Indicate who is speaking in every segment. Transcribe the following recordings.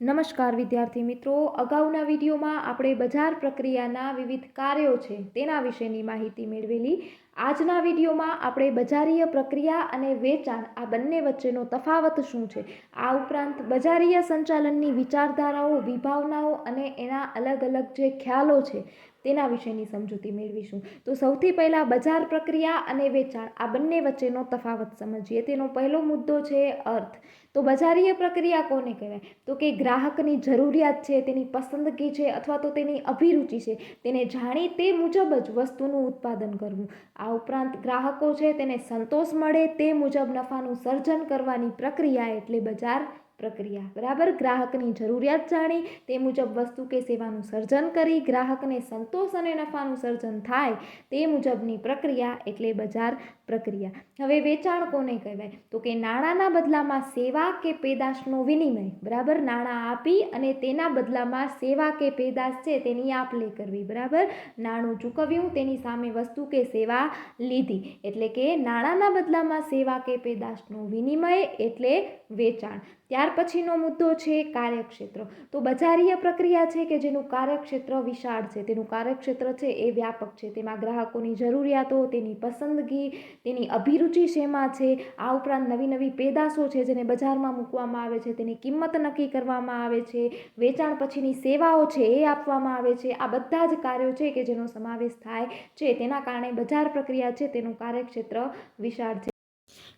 Speaker 1: નમસ્કાર વિદ્યાર્થી મિત્રો, અગાઉના વિડીયોમાં આપણે બજાર પ્રક્રિયાના વિવિધ કાર્યો છે તેના વિશેની માહિતી મેળવેલી. આજના વિડીયોમાં આપણે બજારીય પ્રક્રિયા અને વેચાણ, આ બંને વચ્ચેનો તફાવત શું છે? આ ઉપરાંત બજારીય સંચાલનની વિચારધારાઓ, વિભાવનાઓ અને એના અલગ અલગ જે ખ્યાલો છે તેના વિશેની સમજૂતી મેળવીશું. તો સૌથી પહેલાં બજાર પ્રક્રિયા અને વેચાણ, આ બંને વચ્ચેનો તફાવત સમજીએ. તેનો પહેલો મુદ્દો છે અર્થ. તો બજારીય પ્રક્રિયા કોને કહેવાય? તો કે ગ્રાહકની જરૂરિયાત છે, તેની પસંદગી છે અથવા તો તેની અભિરુચિ છે, તેને જાણી તે મુજબ જ વસ્તુનું ઉત્પાદન કરવું. આ ઉપરાંત ગ્રાહકો છે, તેને સંતોષ મળે તે મુજબ નફાનું સર્જન કરવાની પ્રક્રિયા એટલે બજાર પ્રક્રિયા. બરાબર? ગ્રાહકની જરૂરિયાત જાણી, તે મુજબ વસ્તુ કે સેવાનું સર્જન કરી, ગ્રાહકને સંતોષ અને નફાનું સર્જન થાય તે મુજબની પ્રક્રિયા એટલે બજાર પ્રક્રિયા. હવે વેચાણ કોને કહેવાય. તો કે નાણાંના બદલામાં સેવા કે પેદાશનો વિનિમય. બરાબર? નાણાં આપી અને તેના બદલામાં સેવા કે પેદાશ છે તેની આપ લે કરવી. બરાબર? નાણું ચૂકવ્યું, તેની સામે વસ્તુ કે સેવા લીધી. એટલે કે નાણાંના બદલામાં સેવા કે પેદાશનો વિનિમય એટલે વેચાણ. ત્યાર પછીનો મુદ્દો છે કાર્યક્ષેત્ર. તો બજારીય પ્રક્રિયા છે કે જેનું કાર્યક્ષેત્ર વિશાળ છે. તેનું કાર્યક્ષેત્ર છે એ વ્યાપક છે. તેમાં ગ્રાહકોની જરૂરિયાતો, તેની પસંદગી તેની અભિરુચિ શેમાં છે? આ ઉપરાંત નવી નવી પેદાશો છે જેને બજારમાં મૂકવામાં આવે છે. તેની કિંમત નક્કી કરવામાં આવે છે. વેચાણ પછીની સેવાઓ છે એ આપવામાં આવે છે. આ બધા જ કાર્યો છે કે જેનો સમાવેશ થાય છે. તેના કારણે બજાર પ્રક્રિયા છે. તેનું કાર્યક્ષેત્ર વિશાળ છે.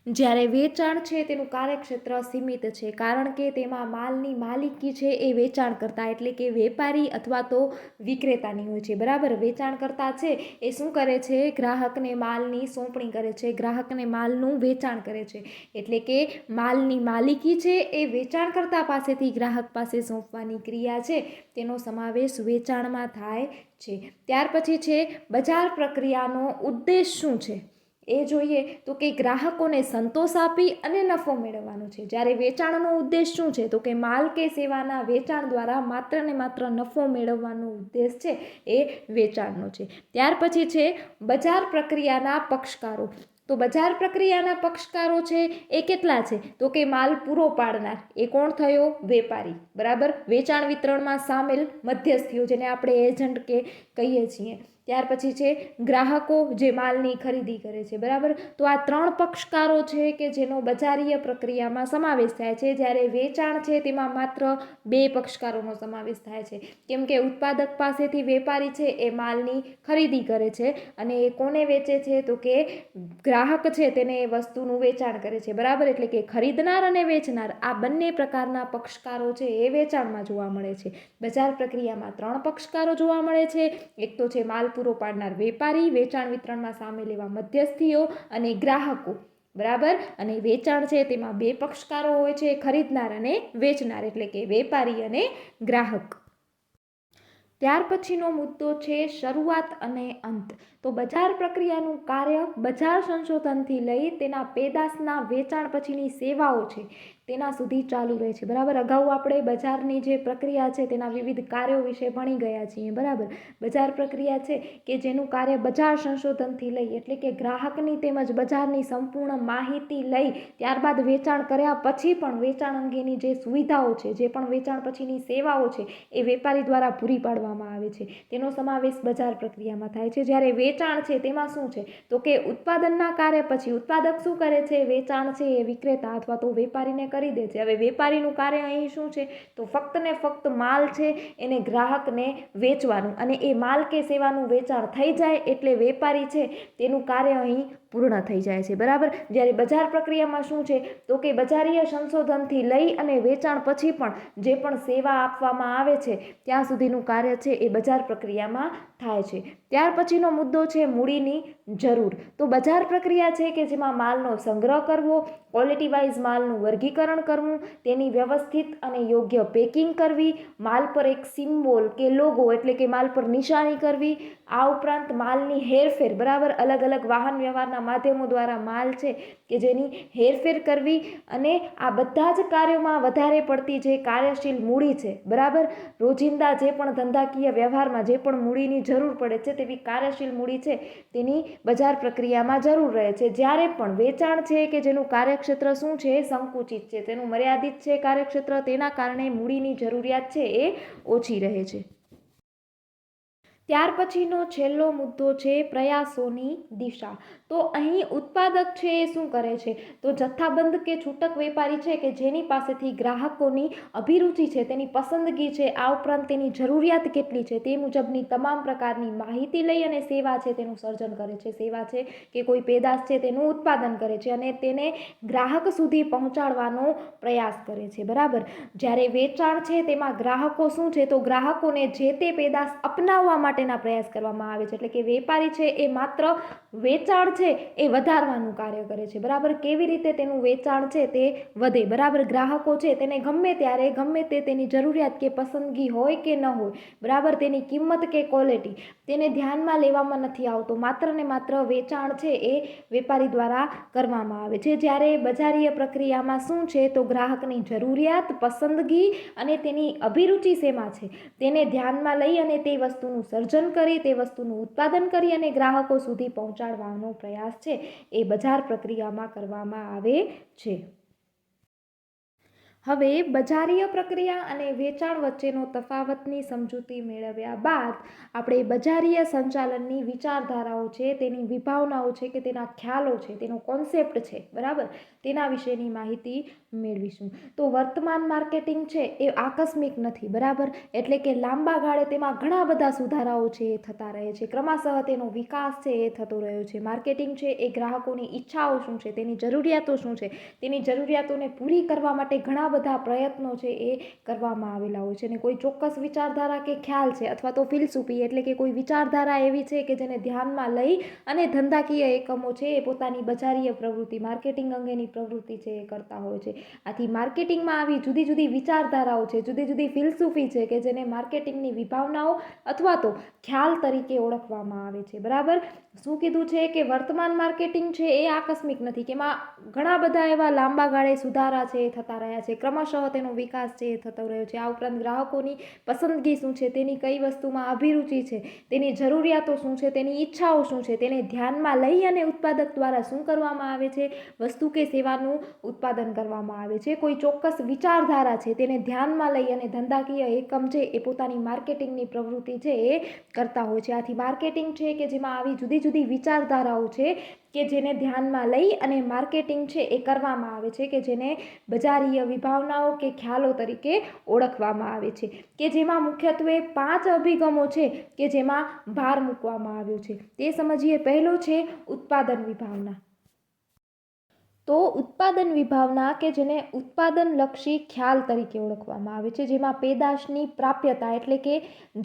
Speaker 1: જ્યારે વેચાણ છે તેનું કાર્યક્ષેત્ર સીમિત છે, કારણ કે તેમાં માલની માલિકી છે એ વેચાણ કરતા એટલે કે વેપારી અથવા તો વિક્રેતાની હોય છે. બરાબર? વેચાણ કરતા છે એ શું કરે છે? ગ્રાહકને માલની સોંપણી કરે છે. ગ્રાહકને માલનું વેચાણ કરે છે. એટલે કે માલની માલિકી છે એ વેચાણકર્તા પાસેથી ગ્રાહક પાસે સોંપવાની ક્રિયા છે. તેનો સમાવેશ વેચાણમાં થાય છે. ત્યાર પછી છે બજાર પ્રક્રિયાનો ઉદ્દેશ શું છે? એ જોઈએ તો કે ગ્રાહકોને સંતોષ આપી અને નફો મેળવવાનો છે. જ્યારે વેચાણનો ઉદ્દેશ શું છે? તો કે માલ કે સેવાના વેચાણ દ્વારા માત્ર ને માત્ર નફો મેળવવાનો ઉદ્દેશ છે એ વેચાણનો છે. ત્યાર પછી છે બજાર પ્રક્રિયાના પક્ષકારો. તો બજાર પ્રક્રિયાના પક્ષકારો છે એ કેટલા છે? તો કે માલ પૂરો પાડનાર. એ કોણ થયો? વેપારી. બરાબર? વેચાણ વિતરણમાં સામેલ મધ્યસ્થીઓ જેને આપણે એજન્ટ કે કહીએ છીએ. ત્યાર પછી છે, ગ્રાહકો જે માલની ખરીદી કરે છે, બરાબર? તો આ ત્રણ પક્ષકારો છે કે જેનો બજારીય પ્રક્રિયામાં સમાવેશ થાય છે. જ્યારે વેચાણ છે, તેમાં માત્ર બે પક્ષકારોનો સમાવેશ થાય છે. કેમ કે ઉત્પાદક પાસેથી વેપારી છે, એ માલની ખરીદી કરે છે અને એ કોને વેચે છે? તો કે ગ્રાહક છે, તેને એ વસ્તુનું વેચાણ કરે છે, બરાબર? એટલે કે ખરીદનાર અને વેચનાર, આ બંને પ્રકારના પક્ષકારો છે, એ વેચાણમાં જોવા મળે છે. બજાર પ્રક્રિયામાં ત્રણ પક્ષકારો જોવા મળે છે. એક તો છે માલ પૂરો પાડનાર વેપારી વેચાણ વિતરણમાં સામેલ એવા મધ્યસ્થીઓ અને ગ્રાહકો. બરાબર? અને વેચાણ છે તેમાં બે પક્ષકારો હોય છે, ખરીદનાર અને વેચનાર, એટલે કે વેપારી અને ગ્રાહક. ત્યાર પછીનો મુદ્દો છે શરૂઆત અને અંત. તો બજાર પ્રક્રિયાનું કાર્ય બજાર સંશોધનથી લઈ તેના પેદાશના વેચાણ પછીની સેવાઓ છે, તેના સુધી ચાલુ રહે છે. બરાબર? અગાઉ આપણે બજારની જે પ્રક્રિયા છે તેના વિવિધ કાર્યો વિશે ભણી ગયા છીએ. બરાબર? બજાર પ્રક્રિયા છે કે જેનું કાર્ય બજાર સંશોધનથી લઈ એટલે કે ગ્રાહકની તેમજ બજારની સંપૂર્ણ માહિતી લઈ ત્યારબાદ વેચાણ કર્યા પછી પણ વેચાણ અંગેની જે સુવિધાઓ છે, જે પણ વેચાણ પછીની સેવાઓ છે, એ વેપારી દ્વારા પૂરી પાડવામાં આવે છે. તેનો સમાવેશ બજાર પ્રક્રિયામાં થાય છે. જ્યારે વેચાણ છે, તેમાં શું છે? તો કે ઉત્પાદનના કાર્ય પછી ઉત્પાદક શું કરે છે? વેચાણ છે એ વિક્રેતા અથવા તો વેપારીને કરી દે છે. હવે વેપારીનું કાર્ય અહીં શું છે? તો ફક્ત ને ફક્ત માલ છે, એને ગ્રાહકને વેચવાનું. અને એ માલ કે સેવાનું વેચાણ થઈ જાય એટલે વેપારી છે, તેનું કાર્ય અહીં પૂર્ણ થઈ જાય છે. બરાબર? જ્યારે બજાર પ્રક્રિયામાં શું છે? તો કે બજારીય સંશોધનથી લઈ અને વેચાણ પછી પણ જે પણ સેવા આપવામાં આવે છે, ત્યાં સુધીનું કાર્ય છે એ બજાર પ્રક્રિયામાં થાય છે. ત્યાર પછીનો મુદ્દો છે મૂડીની જરૂર. તો બજાર પ્રક્રિયા છે કે જેમાં માલનો સંગ્રહ કરવો ક્વોલિટી વાઇઝ માલનું વર્ગીકરણ કરવું, તેની વ્યવસ્થિત અને યોગ્ય પેકિંગ કરવી, માલ પર એક સિમ્બોલ કે લોગો એટલે કે માલ પર નિશાની કરવી, આ ઉપરાંત માલની હેરફેર, બરાબર? અલગ અલગ વાહન વ્યવહારના માધ્યમો દ્વારા માલ છે કે જેની હેરફેર કરવી અને આ બધા જ કાર્યોમાં વધારે પડતી જે કાર્યશીલ મૂડી છે, બરાબર? રોજિંદા જે પણ ધંધાકીય વ્યવહારમાં જે પણ મૂડીની જરૂર પડે છે તેવી કાર્યશીલ મૂડી છે, તેની બજાર પ્રક્રિયામાં જરૂર રહે છે. જ્યારે પણ વેચાણ છે કે જેનું કાર્યક્ષેત્ર શું છે સંકુચિત છે. તેનું મર્યાદિત છે કાર્યક્ષેત્ર, તેના કારણે મૂડીની જરૂરિયાત છે એ ઓછી રહે છે. ત્યાર પછીનો છેલ્લો મુદ્દો છે પ્રયાસોની દિશા. તો અહીં ઉત્પાદક છે એ શું કરે છે? તો જથ્થાબંધ કે છૂટક વેપારી છે કે જેની પાસેથી ગ્રાહકોની અભિરુચિ છે, તેની પસંદગી છે, આ ઉપરાંત તેની જરૂરિયાત કેટલી છે તે મુજબની તમામ પ્રકારની માહિતી લઈ અને સેવા છે તેનું સર્જન કરે છે. સેવા છે કે કોઈ પેદાશ છે તેનું ઉત્પાદન કરે છે અને તેને ગ્રાહક સુધી પહોંચાડવાનો પ્રયાસ કરે છે. બરાબર? જ્યારે વેચાણ છે તેમાં ગ્રાહકો શું છે? તો ગ્રાહકોને જે તે પેદાશ અપનાવવા માટેના પ્રયાસ કરવામાં આવે છે. એટલે કે વેપારી છે એ માત્ર વેચાણ છે એ વધારવાનું કાર્ય કરે છે. બરાબર? કેવી રીતે તેનું વેચાણ છે તે વધે? બરાબર? ગ્રાહકો છે તેને ગમે ત્યારે, ગમે તે તેની જરૂરિયાત કે પસંદગી હોય કે ન હોય, બરાબર? તેની કિંમત કે ક્વોલિટી તેને ધ્યાનમાં લેવામાં નથી આવતો. માત્ર ને માત્ર વેચાણ છે એ વેપારી દ્વારા કરવામાં આવે છે. જ્યારે બજારીય પ્રક્રિયામાં શું છે તો ગ્રાહકની જરૂરિયાત, પસંદગી અને તેની અભિરુચિ શેમાં છે તેને ધ્યાનમાં લઈ અને તે વસ્તુનું સર્જન કરી, તે વસ્તુનું ઉત્પાદન કરી અને ગ્રાહકો સુધી પહોંચાડવાનો પ્રયાસ છે એ બજાર પ્રક્રિયામાં કરવામાં આવે છે. હવે બજારીય પ્રક્રિયા અને વેચાણ વચ્ચેનો તફાવતની સમજૂતી મેળવ્યા બાદ આપણે બજારીય સંચાલનની વિચારધારાઓ છે, તેની વિભાવનાઓ છે કે તેના ખ્યાલો છે, તેનો કોન્સેપ્ટ છે, બરાબર? તેના વિશેની માહિતી મેળવીશું. તો વર્તમાન માર્કેટિંગ છે એ આકસ્મિક નથી, બરાબર? એટલે કે લાંબા ગાળે તેમાં ઘણા બધા સુધારાઓ છે, એ થતા રહે છે. ક્રમશઃ તેનો વિકાસ છે, એ થતો રહ્યો છે. માર્કેટિંગ છે એ ગ્રાહકોની ઈચ્છાઓ શું છે, તેની જરૂરિયાતો શું છે, તેની જરૂરિયાતોને પૂરી કરવા માટે ઘણા બધા પ્રયત્નો છે, એ કરવામાં આવેલા હોય છે. અને કોઈ ચોક્કસ વિચારધારા કે ખ્યાલ છે, અથવા તો ફિલસૂફી એટલે કે કોઈ વિચારધારા એવી છે કે જેને ધ્યાનમાં લઈ અને ધંધાકીય એકમો છે એ પોતાની બજારીય પ્રવૃત્તિ, માર્કેટિંગ અંગેની પ્રવૃત્તિ છે એ કરતા હોય છે. આથી માર્કેટિંગમાં આવી જુદી જુદી વિચારધારાઓ છે, જુદી જુદી ફિલસૂફી છે કે જેને માર્કેટિંગની વિભાવનાઓ અથવા તો ખ્યાલ તરીકે ઓળખવામાં આવે છે. બરાબર? શું કીધું છે કે વર્તમાન માર્કેટિંગ છે એ આકસ્મિક નથી, કે એમાં ઘણા બધા એવા લાંબા ગાળે સુધારા છે, એ થતા રહ્યા છે. ક્રમશઃ તેનો વિકાસ છે, એ થતો રહ્યો છે. આ ઉપરાંત ગ્રાહકોની પસંદગી શું છે, તેની કઈ વસ્તુમાં અભિરુચિ છે, તેની જરૂરિયાતો શું છે, તેની ઈચ્છાઓ શું છે, તેને ધ્યાનમાં લઈ અને ઉત્પાદક દ્વારા શું કરવામાં આવે છે, વસ્તુ કે સેવાનું ઉત્પાદન કરવામાં આવે છે. કોઈ ચોક્કસ વિચારધારા છે તેને ધ્યાનમાં લઈ અને ધંધાકીય એકમ છે એ પોતાની માર્કેટિંગની પ્રવૃત્તિ છે એ કરતા હોય છે. આથી માર્કેટિંગ છે કે જેમાં આવી જુદી જુદી વિચારધારાઓ છે કે જેને ધ્યાનમાં લઈ અને માર્કેટિંગ છે એ કરવામાં આવે છે કે જેને બજારીય વિભાવનાઓ કે ખ્યાલો તરીકે ઓળખવામાં આવે છે. કે જેમાં મુખ્યત્વે પાંચ અભિગમો છે કે જેમાં ભાર મૂકવામાં આવ્યો છે. તે સમજીએ પહેલો છે ઉત્પાદન વિભાવના. તો ઉત્પાદન વિભાવના કે જેને ઉત્પાદનલક્ષી ખ્યાલ તરીકે ઓળખવામાં આવે છે, જેમાં પેદાશની પ્રાપ્યતા એટલે કે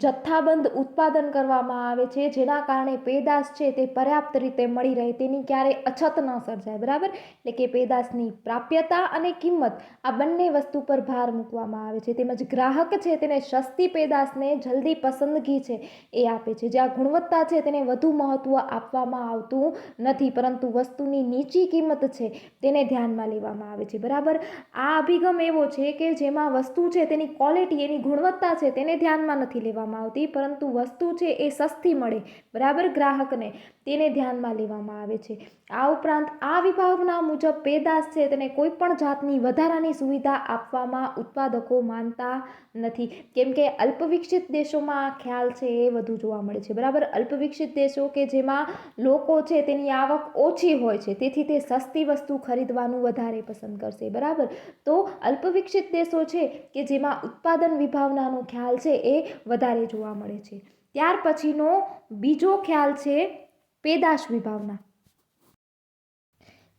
Speaker 1: જથ્થાબંધ ઉત્પાદન કરવામાં આવે છે, જેના કારણે પેદાશ છે તે પર્યાપ્ત રીતે મળી રહે, તેની ક્યારેય અછત ન સર્જાય, બરાબર? એટલે કે પેદાશની પ્રાપ્યતા અને કિંમત આ બંને વસ્તુ પર ભાર મૂકવામાં આવે છે. તેમજ ગ્રાહક છે તેને સસ્તી પેદાશને જલ્દી પસંદગી છે એ આપે છે. જ્યાં ગુણવત્તા છે તેને વધુ મહત્ત્વ આપવામાં આવતું નથી, પરંતુ વસ્તુની નીચી કિંમત છે તેને ધ્યાનમાં લેવામાં આવે છે. બરાબર? આ અભિગમ એવો છે કે જેમાં વસ્તુ છે તેની ક્વોલિટી એની ગુણવત્તા છે તેને ધ્યાનમાં નથી લેવામાં આવતી, પરંતુ વસ્તુ છે એ સસ્તી મળે. બરાબર? ગ્રાહકને તેને ધ્યાનમાં લેવામાં આવે છે. આ ઉપરાંત આ વિભાવના મુજબ પેદાશ છે તેને કોઈ પણ જાતની વધારાની સુવિધા આપવામાં ઉત્પાદકો માનતા નથી. કેમ કે અલ્પવિકસિત દેશોમાં ખ્યાલ છે એ વધુ જોવા મળે છે. બરાબર? અલ્પવિકસિત દેશો કે જેમાં લોકો છે તેની આવક ઓછી હોય છે, તેથી તે સસ્તી વસ્તુ ખરીદવાનું વધારે પસંદ કરશે, બરાબર? તો અલ્પવિકસિત દેશો છે કે જેમાં ઉત્પાદન વિભાવનાનો ખ્યાલ છે એ વધારે જોવા મળે છે. ત્યાર પછીનો બીજો ખ્યાલ છે પેદાશ વિભાવના.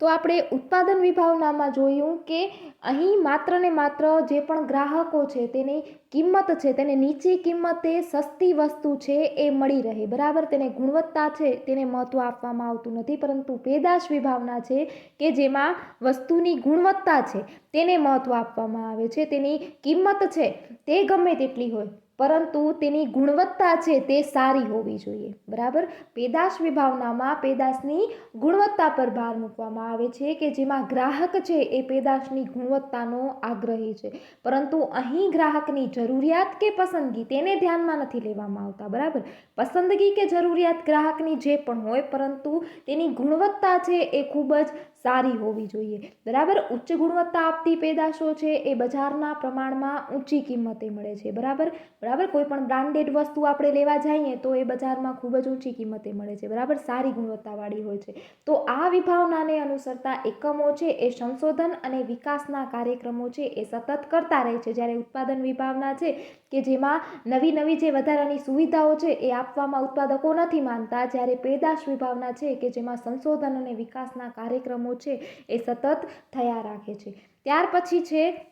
Speaker 1: તો આપણે ઉત્પાદન વિભાવનામાં જોયું કે અહીં માત્ર ને માત્ર જે પણ ગ્રાહકો છે તેની કિંમત છે, તેને નીચી કિંમતે સસ્તી વસ્તુ છે એ મળી રહે. બરાબર? તેને ગુણવત્તા છે તેને મહત્ત્વ આપવામાં આવતું નથી, પરંતુ પેદાશ વિભાવના છે કે જેમાં વસ્તુની ગુણવત્તા છે તેને મહત્ત્વ આપવામાં આવે છે, તેની કિંમત છે તે ગમે તેટલી હોય. પરંતુ તેની ગુણવત્તા છે તે સારી હોવી જોઈએ. બરાબર? પેદાશ વિભાવનામાં પેદાશની ગુણવત્તા પર ભાર મૂકવામાં આવે છે કે જેમાં ગ્રાહક છે એ પેદાશની ગુણવત્તાનો આગ્રહી છે. પરંતુ અહીં ગ્રાહકની જરૂરિયાત કે પસંદગી તેને ધ્યાનમાં નથી લેવામાં આવતા. બરાબર? પસંદગી કે જરૂરિયાત ગ્રાહકની જે પણ હોય, પરંતુ તેની ગુણવત્તા છે એ ખૂબ જ સારી હોવી જોઈએ. બરાબર? ઉચ્ચ ગુણવત્તા આપતી પેદાશો છે એ બજારના પ્રમાણમાં ઊંચી કિંમતે મળે છે. બરાબર? બરાબર? કોઈ પણ બ્રાન્ડેડ વસ્તુ આપણે લેવા જઈએ તો એ બજારમાં ખૂબ જ ઊંચી કિંમતે મળે છે. બરાબર? સારી ગુણવત્તાવાળી હોય છે. તો આ વિભાવનાને અનુસરતા એકમો છે એ સંશોધન અને વિકાસના કાર્યક્રમો છે એ સતત કરતા રહે છે. જ્યારે ઉત્પાદન વિભાવના છે કે જેમાં નવી નવી જે વધારાની સુવિધાઓ છે એ આપવામાં ઉત્પાદકો નથી માનતા, જ્યારે પેદાશ વિભાવના છે કે જેમાં સંશોધન અને વિકાસના કાર્યક્રમો છે એ સતત થયા રાખે છે. ત્યાર પછી છે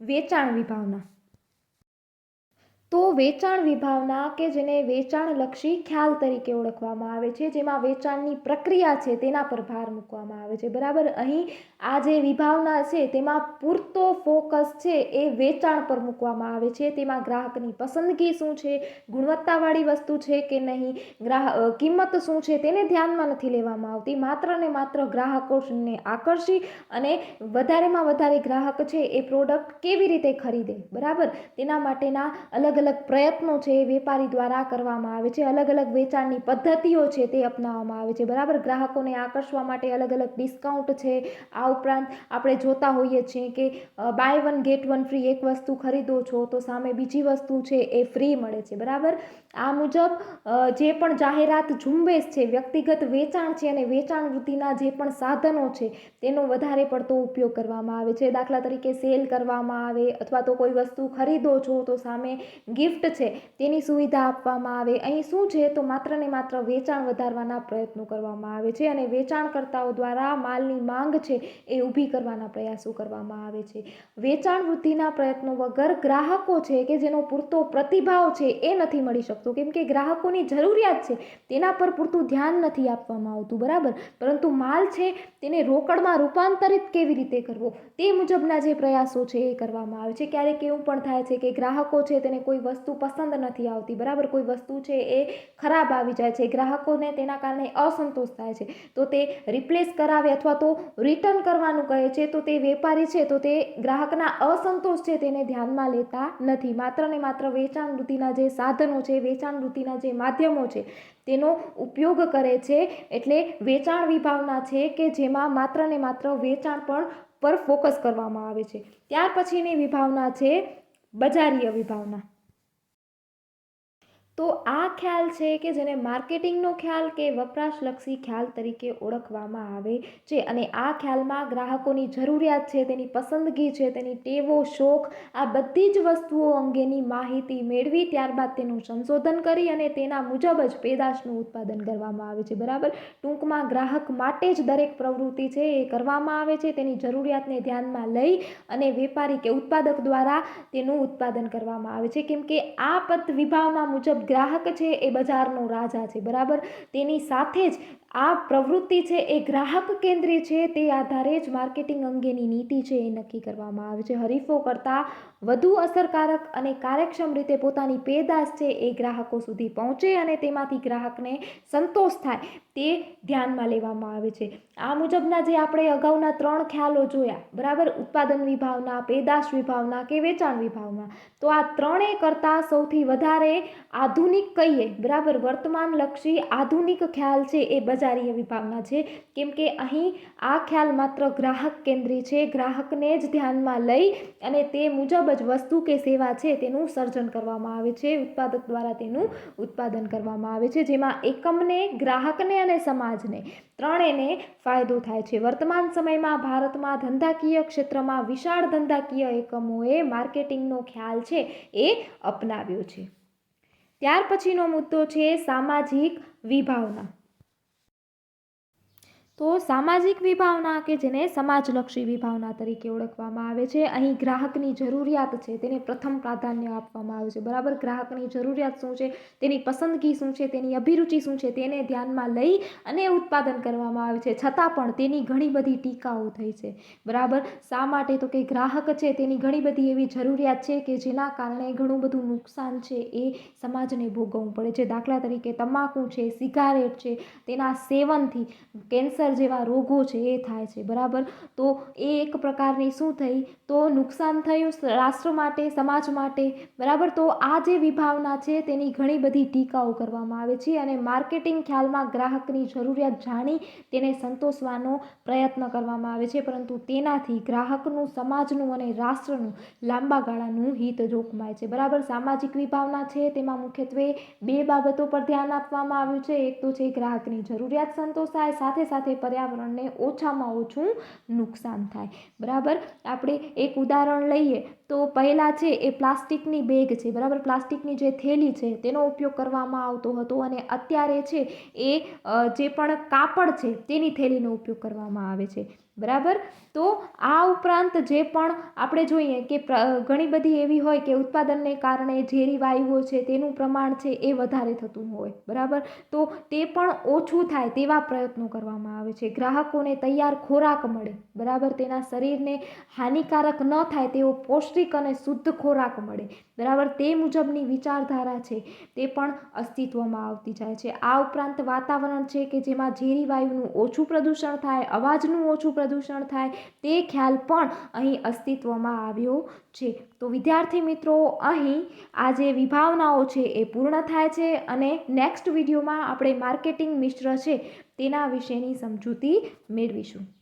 Speaker 1: વેચાણ વિભાવના. તો વેચાણ વિભાવના કે જેને વેચાણલક્ષી ખ્યાલ તરીકે ઓળખવામાં આવે છે, જેમાં વેચાણની પ્રક્રિયા છે તેના પર ભાર મૂકવામાં આવે છે. બરાબર? અહીં આ જે વિભાવના છે તેમાં પૂરતો ફોકસ છે એ વેચાણ પર મૂકવામાં આવે છે. તેમાં ગ્રાહકની પસંદગી શું છે, ગુણવત્તાવાળી વસ્તુ છે કે નહીં ગ્રાહક કિંમત શું છે તેને ધ્યાનમાં નથી લેવામાં આવતી. માત્ર ને માત્ર ગ્રાહકોને આકર્ષી અને વધારેમાં વધારે ગ્રાહક છે એ પ્રોડક્ટ કેવી રીતે ખરીદે? બરાબર? તેના માટેના અલગ અલગ પ્રયત્નો છે એ વેપારી દ્વારા કરવામાં આવે છે. અલગ અલગ વેચાણની પદ્ધતિઓ છે તે અપનાવવામાં આવે છે. બરાબર? ગ્રાહકોને આકર્ષવા માટે અલગ અલગ ડિસ્કાઉન્ટ છે. આ ઉપરાંત આપણે જોતા હોઈએ છીએ કે buy one get one free એક વસ્તુ ખરીદો છો તો સામે બીજી વસ્તુ છે એ ફ્રી મળે છે. બરાબર? આ મુજબ જે પણ જાહેરાત ઝુંબેશ છે, વ્યક્તિગત વેચાણ છે અને વેચાણ વૃદ્ધિના જે પણ સાધનો છે તેનો વધારે પડતો ઉપયોગ કરવામાં આવે છે. દાખલા તરીકે સેલ કરવામાં આવે અથવા તો કોઈ વસ્તુ ખરીદો છો તો સામે ગિફ્ટ છે, તેની સુવિધા આપવામાં આવે. અહીં શું છે, તો માત્ર ને માત્ર વેચાણ વધારવાના પ્રયત્નો કરવામાં આવે છે અને વેચાણકર્તાઓ દ્વારા માલની માંગ છે એ ઊભી કરવાના પ્રયાસો કરવામાં આવે છે. વેચાણ વૃદ્ધિના પ્રયત્નો વગર ગ્રાહકો છે કે જેનો પૂરતો પ્રતિભાવ છે એ નથી મળી શકતો. કેમ કે ગ્રાહકોની જરૂરિયાત છે, તેના પર પૂરતું ધ્યાન નથી આપવામાં આવતું, બરાબર? પરંતુ માલ છે, તેને રોકડમાં રૂપાંતરિત કેવી રીતે કરવો? તે મુજબના જે પ્રયાસો છે એ કરવામાં આવે છે. ક્યારેક એવું પણ થાય છે કે ગ્રાહકો છે, તેને કોઈ વસ્તુ પસંદ નથી આવતી. બરાબર? કોઈ વસ્તુ છે એ ખરાબ આવી જાય છે. ગ્રાહકોને તેના કારણે અસંતોષ થાય છે. તો તે રિપ્લેસ કરાવે અથવા તો રિટર્ન કરવાનું કહે છે, તો તે વેપારી છે, તો તે ગ્રાહકના અસંતોષ છે તેને ધ્યાનમાં લેતા નથી. માત્ર ને માત્ર વેચાણ વૃદ્ધિના જે સાધનો છે, વેચાણ વૃદ્ધિના જે માધ્યમો છે, તેનો ઉપયોગ કરે છે. એટલે વેચાણ વિભાવના છે કે જેમાં માત્ર ને માત્ર વેચાણ પણ, પર ફોકસ કરવામાં આવે છે. ત્યાર પછીની વિભાવના છે બજારીય વિભાવના. તો આ ખ્યાલ છે કે જેને માર્કેટિંગનો ખ્યાલ કે વપરાશલક્ષી ખ્યાલ તરીકે ઓળખવામાં આવે છે. અને આ ખ્યાલમાં ગ્રાહકોની જરૂરિયાત છે, તેની પસંદગી છે, તેની ટેવો, શોખ, આ બધી જ વસ્તુઓ અંગેની માહિતી મેળવી ત્યારબાદ તેનું સંશોધન કરી અને તેના મુજબ જ પેદાશનું ઉત્પાદન કરવામાં આવે છે. બરાબર? ટૂંકમાં ગ્રાહક માટે જ દરેક પ્રવૃત્તિ છે એ કરવામાં આવે છે. તેની જરૂરિયાતને ધ્યાનમાં લઈ અને વેપારી કે ઉત્પાદક દ્વારા તેનું ઉત્પાદન કરવામાં આવે છે. કેમ કે આ પદ વિભાવના મુજબ ગ્રાહક છે એ બજારનો રાજા છે, બરાબર? તેની સાથે જ આ પ્રવૃત્તિ છે એ ગ્રાહક કેન્દ્રી છે, તે આધારે જ માર્કેટિંગ અંગેની નીતિ છે એ નક્કી કરવામાં આવે છે. હરીફો કરતાં વધુ અસરકારક અને કાર્યક્ષમ રીતે પોતાની પેદાશ છે એ ગ્રાહકો સુધી પહોંચે અને તેમાંથી ગ્રાહકને સંતોષ થાય. તે ધ્યાનમાં લેવામાં આવે છે. આ મુજબના જે આપણે અગાઉના ત્રણ ખ્યાલો જોયા, બરાબર? ઉત્પાદન વિભાવના, પેદાશ વિભાવના કે વેચાણ વિભાવના. તો આ ત્રણેય કરતાં સૌથી વધારે આધુનિક કહીએ બરાબર? વર્તમાન લક્ષી આધુનિક ખ્યાલ છે એ બજારીય વિભાવના છે. કેમ કે અહીં આ ખ્યાલ માત્ર ગ્રાહક કેન્દ્રી છે, ગ્રાહકને જ ધ્યાનમાં લઈ અને તે મુજબ જ વસ્તુ કે સેવા છે તેનું સર્જન કરવામાં આવે છે. ઉત્પાદક દ્વારા તેનું ઉત્પાદન કરવામાં આવે છે. જેમાં એકમને ગ્રાહકને અને સમાજને. ત્રણેયને ફાયદો થાય છે. વર્તમાન સમયમાં ભારતમાં ધંધાકીય ક્ષેત્રમાં વિશાળ ધંધાકીય એકમોએ માર્કેટિંગનો ખ્યાલ છે એ અપનાવ્યો છે. ત્યાર પછીનો મુદ્દો છે સામાજિક વિભાવના. તો સામાજિક વિભાવના કે જેને સમાજલક્ષી વિભાવના તરીકે ઓળખવામાં આવે છે, અહીં ગ્રાહકની જરૂરિયાત છે તેને પ્રથમ પ્રાધાન્ય આપવામાં આવે છે. બરાબર? ગ્રાહકની જરૂરિયાત શું છે? તેની પસંદગી શું છે? તેની અભિરુચિ શું છે? તેને ધ્યાનમાં લઈ અને ઉત્પાદન કરવામાં આવે છે. છતાં પણ તેની ઘણી બધી ટીકાઓ થઈ છે. બરાબર? શા માટે તો કે ગ્રાહક છે તેની ઘણી બધી એવી જરૂરિયાત છે કે જેના કારણે ઘણું બધું નુકસાન છે એ સમાજને ભોગવવું પડે છે. દાખલા તરીકે તમાકુ છે, સિગારેટ છે, તેના સેવનથી કેન્સર જેવા રોગો છે, એ થાય છે, બરાબર? તો એ એક પ્રકારની શું થઈ? તો નુકસાન થયું રાષ્ટ્ર માટે, સમાજ માટે, બરાબર? તો આ જે વિભાવના છે, તેની ઘણી બધી ટીકાઓ કરવામાં આવે છે અને માર્કેટિંગ ખ્યાલમાં ગ્રાહકની જરૂરિયાત જાણી તેને સંતોષવાનો પ્રયત્ન કરવામાં આવે છે. પરંતુ તેનાથી ગ્રાહકનું, સમાજનું અને રાષ્ટ્રનું લાંબા ગાળાનું હિત જોખમાય છે, બરાબર? સામાજિક વિભાવના છે, તેમાં મુખ્યત્વે બે બાબતો પર ધ્યાન આપવામાં આવ્યું છે. એક તો છે ગ્રાહકની જરૂરિયાત સંતોષાય, સાથે સાથે પર્યાવરણને ઓછામાં ઓછું નુકસાન થાય. બરાબર? આપણે એક ઉદાહરણ લઈએ. તો પહેલાં છે એ પ્લાસ્ટિકની બેગ છે, બરાબર? પ્લાસ્ટિકની જે થેલી છે તેનો ઉપયોગ કરવામાં આવતો હતો અને અત્યારે છે એ જે પણ કાપડ છે તેની થેલીનો ઉપયોગ કરવામાં આવે છે, બરાબર? તો આ ઉપરાંત જે પણ આપણે જોઈએ કે ઘણી બધી એવી હોય કે ઉત્પાદનને કારણે ઝેરી વાયુઓ છે તેનું પ્રમાણ છે એ વધારે થતું હોય, બરાબર? તો તે પણ ઓછું થાય તેવા પ્રયત્નો કરવામાં આવે છે. ગ્રાહકોને તૈયાર ખોરાક મળે, બરાબર? તેના શરીરને હાનિકારક ન થાય તેવો પૌષ્ટિક અને શુદ્ધ ખોરાક મળે. બરાબર? તે મુજબની વિચારધારા છે. તે પણ અસ્તિત્વમાં આવતી જાય છે. આ ઉપરાંત વાતાવરણ છે કે જેમાં ઝેરી વાયુનું ઓછું પ્રદૂષણ થાય, અવાજનું ઓછું પ્રદૂષણ થાય, તે ખ્યાલ પણ અહીં અસ્તિત્વમાં આવ્યો છે. તો વિદ્યાર્થી મિત્રો, અહીં આ જે વિભાવનાઓ છે એ પૂર્ણ થાય છે અને નેક્સ્ટ વિડીયોમાં આપણે માર્કેટિંગ મિશ્ર છે તેના વિશેની સમજૂતી મેળવીશું.